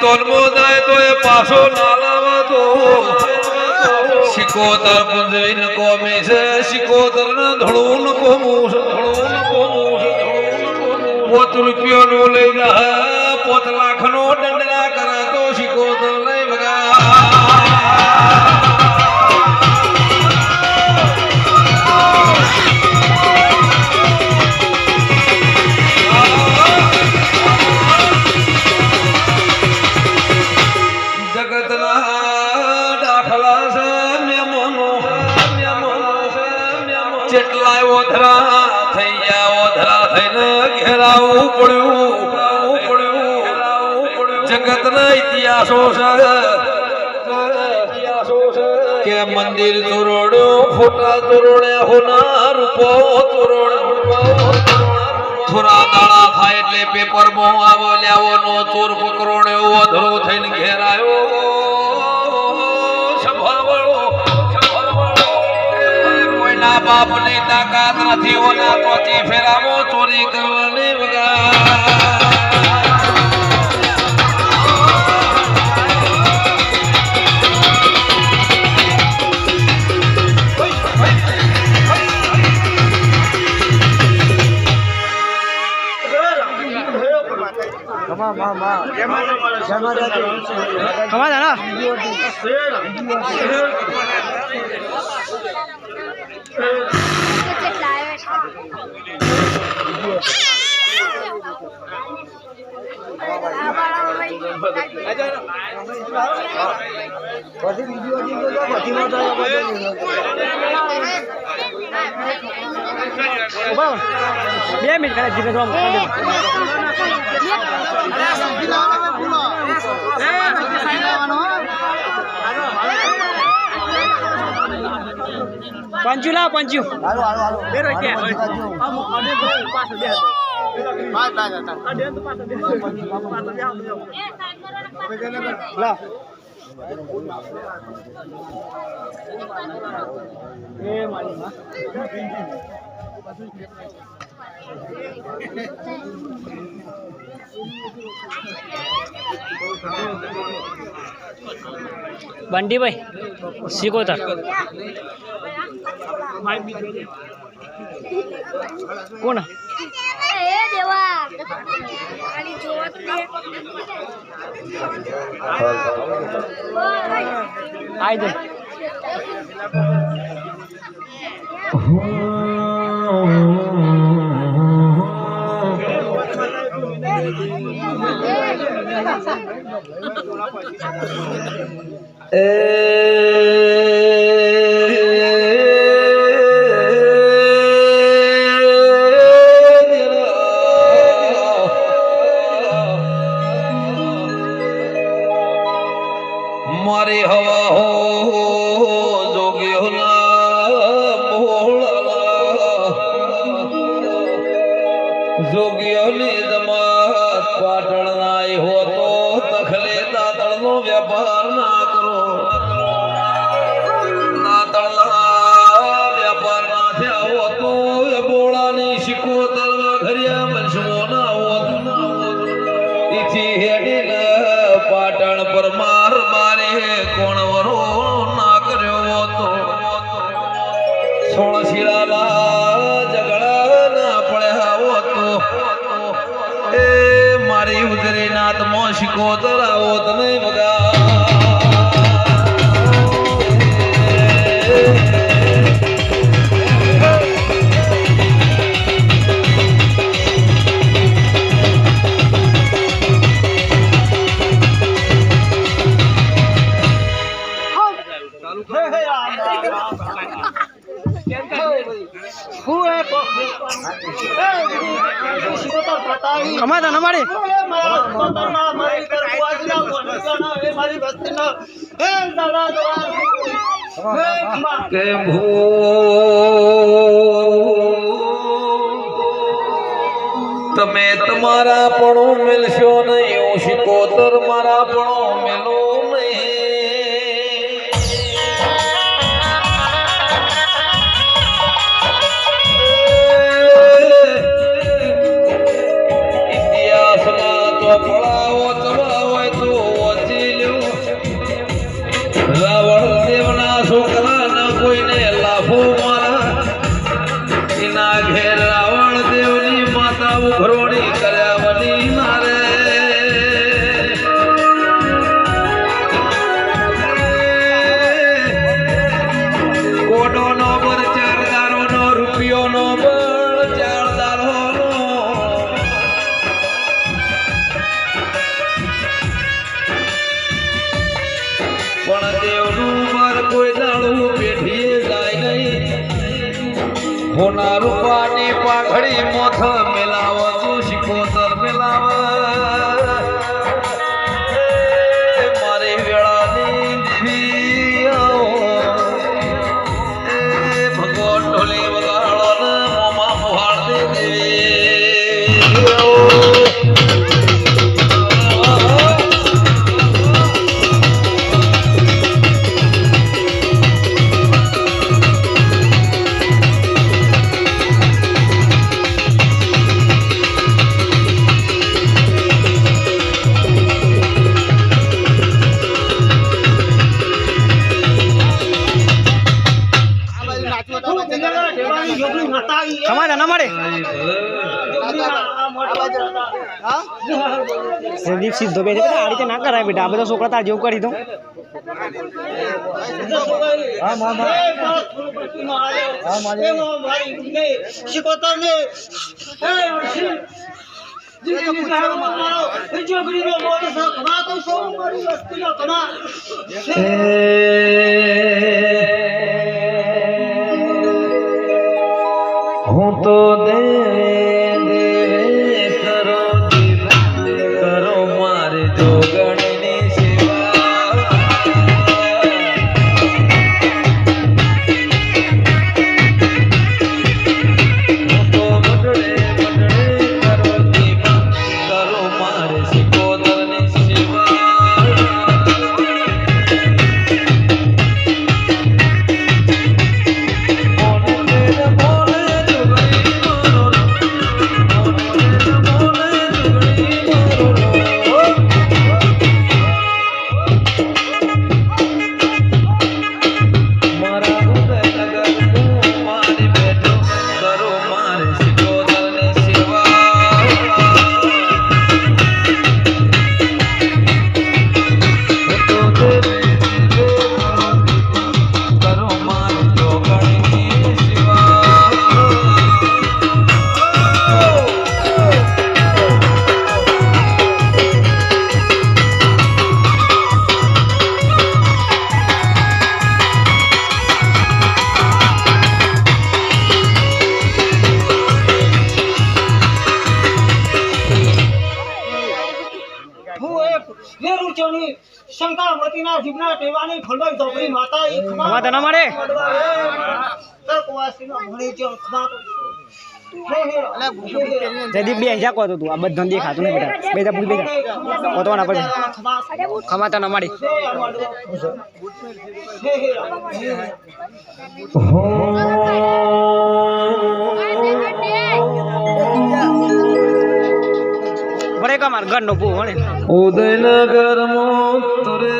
તોલમો જાય તો એ પાછો ના લાવતો શિકોતર પુંજવીન કોમે છે શિકોતર ને ધડું ન કોમું છે ધડું જેટલાય ઓધરા થઈ ગયા ઓધરા થઈને ઘેરાવું પડ્યું જગતના ઇતિહાસો છે કે મંદિર તોરડ્યો ફોટા તોરડ્યા હોના રૂપો તોરડ્યો થોડા દાડા થાય એટલે પેપરમાં આવો લ્યાવો, નો ચોર પકડોણ્યો અધરો થઈને ઘેર કોઈના બાપની તાકાત નથી ઓલા તોચી ફેરાવો ચોરી કરવાની વગા કમા દાદા કેટલા આવ્યા ઉભા રહો. બે મિનિટ ખાલી જીભે જોવા મોકલી દો. પંચુ લાવ પંચુ એ મારી માં બંટીભાઈ સિકોતર કોણ જોવા દે. આઈ દે કે ભૂ તમે તમારા પણો મેલશો નહીં હું શિકોતર મારા પણો મેલો Oh. होणार रूपाने पाघडी मोठ मेलावजू शिकवत કરાય બેટા. આ બધા છોકરા તાર જેવું કરી દઉં. હું શંકરવતીના જીવના દેવાની ખંડોઈ ધોકરી માતા ઈ ખમા ખમાતા ના મળે? તરકવાસીનો ભણી જો ખમા જયદીપ બે કહો તું આ બધું દેખાતું નહીં બેટા. બેજા પૂરી ના પડે. ખમાતા ના મળે. પડે ઉદયનગર મોતરે બેગનારી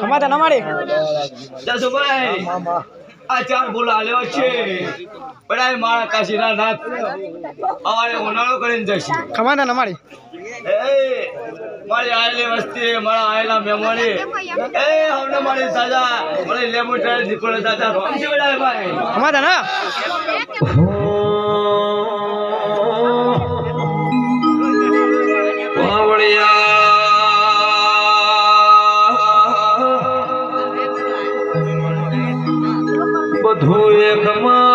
ખમાતા ના મારી. દાદુભાઈ આ ચામ બોલાવ્યો છે. બડા મારા કાશીના નાથ. અમારે ઉનાળો કરીને જશે. ખમાતા ના મારી. મારી આયેલી વસ્તી મારા આયેલા મહેમાને. એ અમને મારી સાજા મને લેમો ભાઈ? ખમાતા ના. બધું એક માં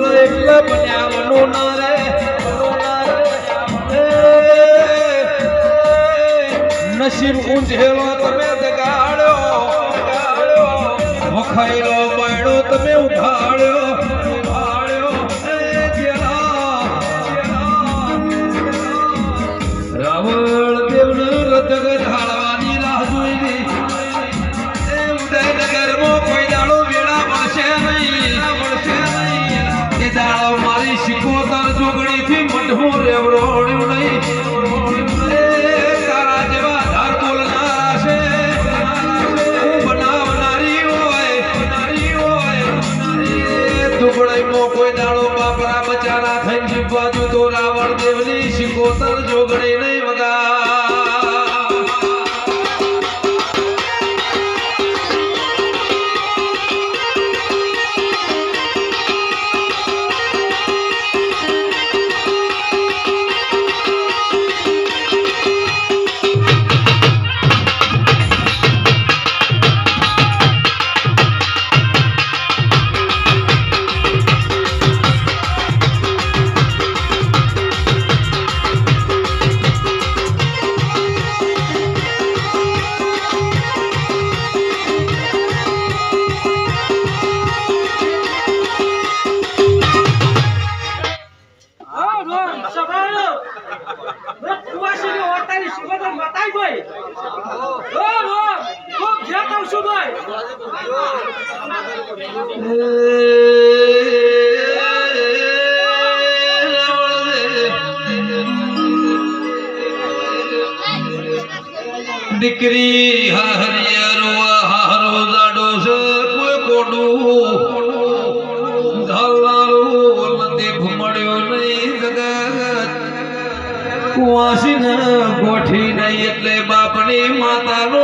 ભૂલ એટલે બનાવવાનું ના રે નસીબ ઊંઝેલો તમે જગાડ્યો વખાયેલો બાયડો તમે ઉઘાડ્યો રાવણ દેવને રથ ગધાળા quebró દીકરી હરિયરો હારો જાડો છે કોઈ કોડું. ધલારું નથી ઘુમડ્યો નહીં જગત. કુવાસી ગોઠી નહીં એટલે બાપની માતાનો